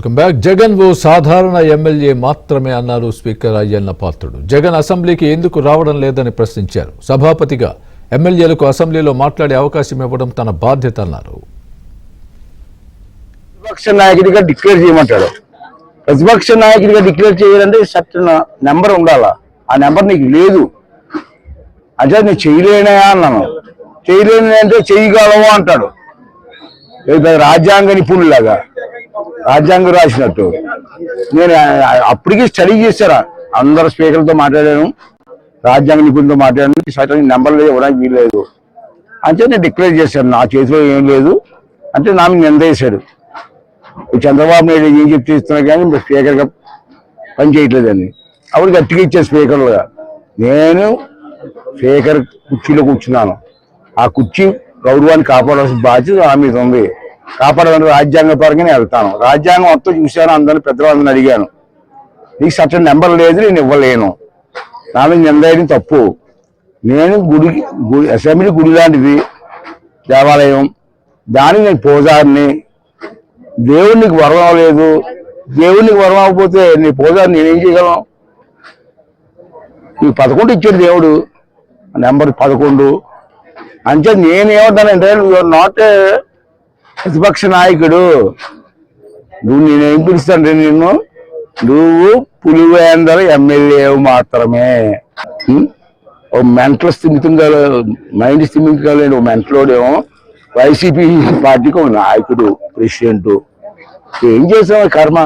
Welcome back Jagan ఓ సాధారణ MLA మాత్రమే అన్నారు స్పీకర్ అయ్యన్న పాత్రుడు. జగన్ అసెంబ్లీకి ఎందుకు రావడం లేదని ప్రశ్నించారు. సభాపతిగా ఎమ్మెల్యేలకు అసెంబ్లీలో మాట్లాడే అవకాశం ఇవ్వడం తన బాధ్యత అన్నారు. విపక్ష నాయకుడిగా డిక్లేర్ చేయమంటాడు. ప్రతిపక్ష నాయకుడిగా డిక్లేర్ చేయాలంటే సర్టన్ నెంబర్ ఉండాలా? ఆ నెంబర్ నీకు లేదు. అంటే నేను చేయలేనా అన్నాను. చేయలేని అంటే చేయగలవు అంటాడు. రాజ్యాంగ నిపుణులాగా. రాజ్యాంగం రాసినట్టు. నేను ఆ- అప్పటికి స్టడీ చేశారా? అందరు స్పీకర్లతో మాట్లాడాను. రాజ్యాంగ నిపుణులతో మాట్లాడాను. సర్టన్ నెంబర్ ఇవ్వడానికి వీల్లేదు అంటే నేను డిక్లేర్ చేశాను. నా చేతిలో ఏం లేదు. అంటే నా మీద నిందేశాడు చంద్రబాబు నాయుడు ఏం చెప్తే ఇస్తున్నా కానీ స్పీకర్గా పనిచేయట్లేదని అప్పుడు గట్టిగా ఇచ్చాను స్పీకర్లుగా. నేను స్పీకర్ కుర్చీలో కూర్చున్నాను. ఆ కుర్చీ గౌరవాన్ని కాపాడాల్సిన బాధ్యత నా మీద ఉంది. కాపాడాలని రాజ్యాంగ పరంగా నేను వెళ్తాను. రాజ్యాంగం మొత్తం చూశాను అందరిని పెద్దవాళ్ళని అడిగాను. నీకు సర్టన్ నెంబర్ లేదు నేను ఇవ్వలేను. నా మీద తప్పు. నేను గుడికి గుడి అసెంబ్లీ గుడి లాంటిది దేవాలయం. దానికి నేను పూజారిని. దేవునికి వరం అవ్వలేదు. దేవునికి వరం అవ్వకపోతే నీ పూజారిని నేనేం చేయగలను? నీకు పదకొండు ఇచ్చాడు దేవుడు. నెంబర్ పదకొండు. అంటే నేనేమంటానంటే నువ్వు నాట్ ప్రతిపక్ష నాయకుడు. నువ్వు నేనేం పిలుస్తాను నిన్ను? నువ్వు పులివేందర ఎమ్మెల్యే మాత్రమే. ఓ మెంటల్ స్థిమితంగా మైండ్ స్థిమితంగా లేని ఓ మెంటలోడేమో వైసీపీ పార్టీకి ఒక నాయకుడు ప్రెసిడెంట్. ఏం చేసావు కర్మ?